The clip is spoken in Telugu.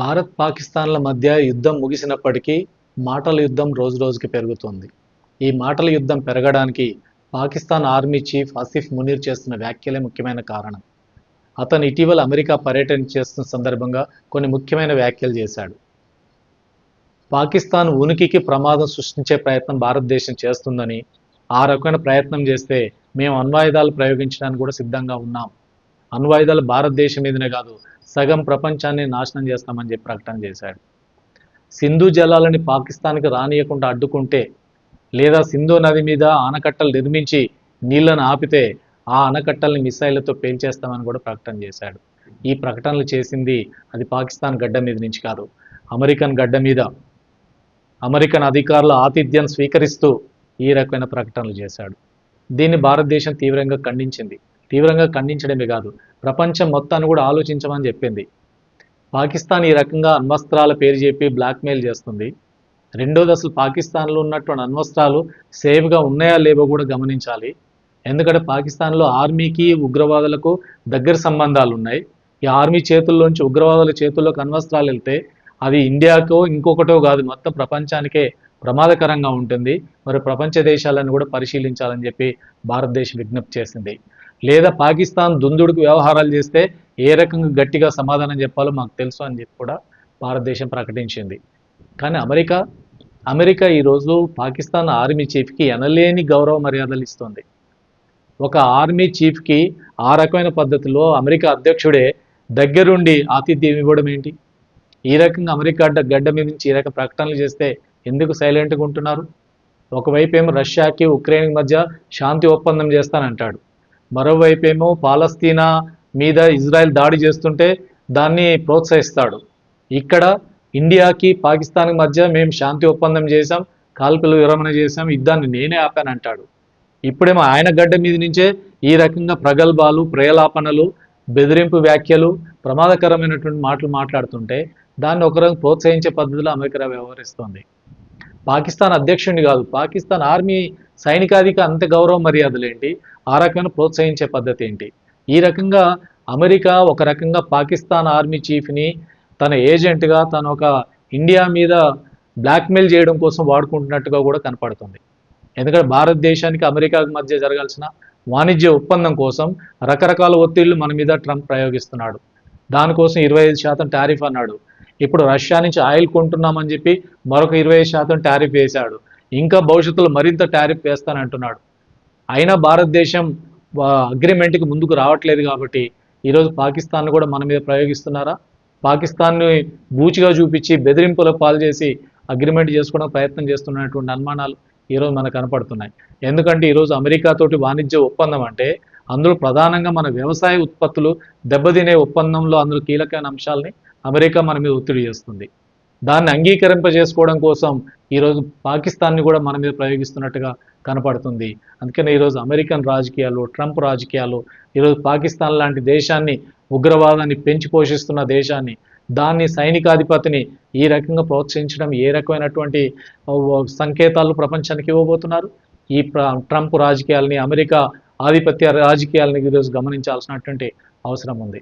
భారత్ పాకిస్తాన్ల మధ్య యుద్ధం ముగిసినప్పటికీ మాటల యుద్ధం రోజు రోజుకి పెరుగుతోంది. ఈ మాటల యుద్ధం పెరగడానికి పాకిస్తాన్ ఆర్మీ చీఫ్ ఆసిఫ్ మునీర్ చేస్తున్న వ్యాఖ్యలే ముఖ్యమైన కారణం. అతను ఇటీవల అమెరికా పర్యటన చేస్తున్న సందర్భంగా కొన్ని ముఖ్యమైన వ్యాఖ్యలు చేశాడు. పాకిస్తాన్ ఉనికికి ప్రమాదం సృష్టించే ప్రయత్నం భారతదేశం చేస్తుందని ఆ రకమైన ప్రయత్నం చేస్తే మేము అణ్వాయుధాలు ప్రయోగించడానికి కూడా సిద్ధంగా ఉన్నాం. అణ్వాయుధాలు భారతదేశం మీదనే కాదు సగం ప్రపంచాన్ని నాశనం చేస్తామని చెప్పి ప్రకటన చేశాడు. సింధు జలాలని పాకిస్తాన్కి రానియకుండా అడ్డుకుంటే లేదా సింధు నది మీద ఆనకట్టలు నిర్మించి నీళ్ళను ఆపితే ఆ ఆనకట్టల్ని మిసైళ్ళతో పేల్చేస్తామని కూడా ప్రకటన చేశాడు. ఈ ప్రకటనలు చేసింది అది పాకిస్తాన్ గడ్డ మీద నుంచి కాదు అమెరికన్ గడ్డ మీద. అమెరికన్ అధికారుల ఆతిథ్యం స్వీకరిస్తూ ఈ రకమైన ప్రకటనలు చేశాడు. దీన్ని భారతదేశం తీవ్రంగా ఖండించింది. తీవ్రంగా ఖండించడమే కాదు. ప్రపంచం మొత్తాన్ని కూడా ఆలోచించమని చెప్పింది. పాకిస్తాన్ ఈ రకంగా అణ్వస్త్రాల పేరు చెప్పి బ్లాక్మెయిల్ చేస్తుంది. రెండోది అసలు పాకిస్తాన్లో ఉన్నటువంటి అణ్వస్త్రాలు సేఫ్గా ఉన్నాయా లేవో కూడా గమనించాలి. ఎందుకంటే పాకిస్తాన్లో ఆర్మీకి ఉగ్రవాదులకు దగ్గర సంబంధాలు ఉన్నాయి ఈ ఆర్మీ చేతుల్లోంచి ఉగ్రవాదుల చేతుల్లోకి అణ్వస్త్రాలు వెళ్తే అది ఇండియాకో ఇంకొకటో కాదు మొత్తం ప్రపంచానికే ప్రమాదకరంగా ఉంటుంది. మరి ప్రపంచ దేశాలను కూడా పరిశీలించాలని చెప్పి భారతదేశం విజ్ఞప్తి చేసింది. లేదా పాకిస్తాన్ దుందుడుకు వ్యవహారాలు చేస్తే ఏ రకంగా గట్టిగా సమాధానం చెప్పాలో మాకు తెలుసు అని చెప్పి కూడా భారతదేశం ప్రకటించింది. కానీ అమెరికా అమెరికా ఈరోజు పాకిస్తాన్ ఆర్మీ చీఫ్కి ఎనలేని గౌరవ మర్యాదలు ఇస్తుంది. ఒక ఆర్మీ చీఫ్కి ఆ రకమైన పద్ధతిలో అమెరికా అధ్యక్షుడే దగ్గరుండి ఆతిథ్యం ఇవ్వడం ఏంటి? ఈ రకంగా అమెరికా గడ్డ గడ్డ మీద నుంచి ఈ రకం ప్రకటనలు చేస్తే ఎందుకు సైలెంట్గా ఉంటున్నారు? ఒకవైపు ఏమో రష్యాకి ఉక్రెయిన్ మధ్య శాంతి ఒప్పందం చేస్తానంటాడు. మరోవైపు ఏమో పాలస్తీనా మీద ఇజ్రాయెల్ దాడి చేస్తుంటే దాన్ని ప్రోత్సహిస్తాడు. ఇక్కడ ఇండియాకి పాకిస్తాన్కి మధ్య మేము శాంతి ఒప్పందం చేశాం కాల్పులు విరమణ చేశాం యుద్ధాన్ని నేనే ఆపానంటాడు ఇప్పుడేమో ఆయన గడ్డ మీద నుంచే ఈ రకంగా ప్రగల్భాలు ప్రేలాపనలు బెదిరింపు వ్యాఖ్యలు ప్రమాదకరమైనటువంటి మాటలు మాట్లాడుతుంటే దాన్ని ఒకరు ప్రోత్సహించే పద్ధతిలో అమెరికా వ్యవహరిస్తోంది. పాకిస్తాన్ అధ్యక్షుడిని కాదు పాకిస్తాన్ ఆర్మీ సైనికాధిక అంత గౌరవ మర్యాదలు ఏంటి ఆ రకమైన ప్రోత్సహించే పద్ధతి ఏంటి? ఈ రకంగా అమెరికా ఒక రకంగా పాకిస్తాన్ ఆర్మీ చీఫ్ని తన ఏజెంట్గా తన ఒక ఇండియా మీద బ్లాక్మెయిల్ చేయడం కోసం వాడుకుంటున్నట్టుగా కూడా కనపడుతుంది. ఎందుకంటే భారతదేశానికి అమెరికాకి మధ్య జరగాల్సిన వాణిజ్య ఒప్పందం కోసం రకరకాల ఒత్తిళ్ళు మన మీద ట్రంప్ ప్రయోగిస్తున్నాడు. దానికోసం ఇరవై ఐదు శాతం టారిఫ్ అన్నాడు. ఇప్పుడు రష్యా నుంచి ఆయిల్ కొంటున్నామని చెప్పి మరొక ఇరవై ఐదు శాతం టారిఫ్ వేశాడు. ఇంకా భవిష్యత్తులో మరింత టారిఫ్ వేస్తానంటున్నాడు. అయినా భారతదేశం అగ్రిమెంట్కి ముందుకు రావట్లేదు కాబట్టి ఈరోజు పాకిస్తాన్ కూడా మన మీద ప్రయోగిస్తున్నారా? పాకిస్తాన్ని బూచిగా చూపించి బెదిరింపుల పాలు చేసి అగ్రిమెంట్ చేసుకోవడం ప్రయత్నం చేస్తున్నటువంటి అనుమానాలు ఈరోజు మనకు కనపడుతున్నాయి. ఎందుకంటే ఈరోజు అమెరికాతోటి వాణిజ్య ఒప్పందం అంటే అందులో ప్రధానంగా మన వ్యవసాయ ఉత్పత్తులు దెబ్బతినే ఒప్పందంలో అందులో కీలకమైన అంశాలని అమెరికా మన మీద ఒత్తిడి చేస్తుంది. దాన్ని అంగీకరింపజేసుకోవడం కోసం ఈరోజు పాకిస్తాన్ని కూడా మన మీద ప్రయోగిస్తున్నట్టుగా కనపడుతుంది. అందుకని ఈరోజు అమెరికన్ రాజకీయాలు ట్రంప్ రాజకీయాలు ఈరోజు పాకిస్తాన్ లాంటి దేశాన్ని ఉగ్రవాదాన్ని పెంచి పోషిస్తున్న దేశాన్ని దాన్ని సైనికాధిపతిని ఈ రకంగా ప్రోత్సహించడం ఏ రకమైనటువంటి సంకేతాలు ప్రపంచానికి ఇవ్వబోతున్నారు? ఈ ట్రంప్ రాజకీయాలని అమెరికా ఆధిపత్య రాజకీయాలని ఈరోజు గమనించాల్సినటువంటి అవసరం ఉంది.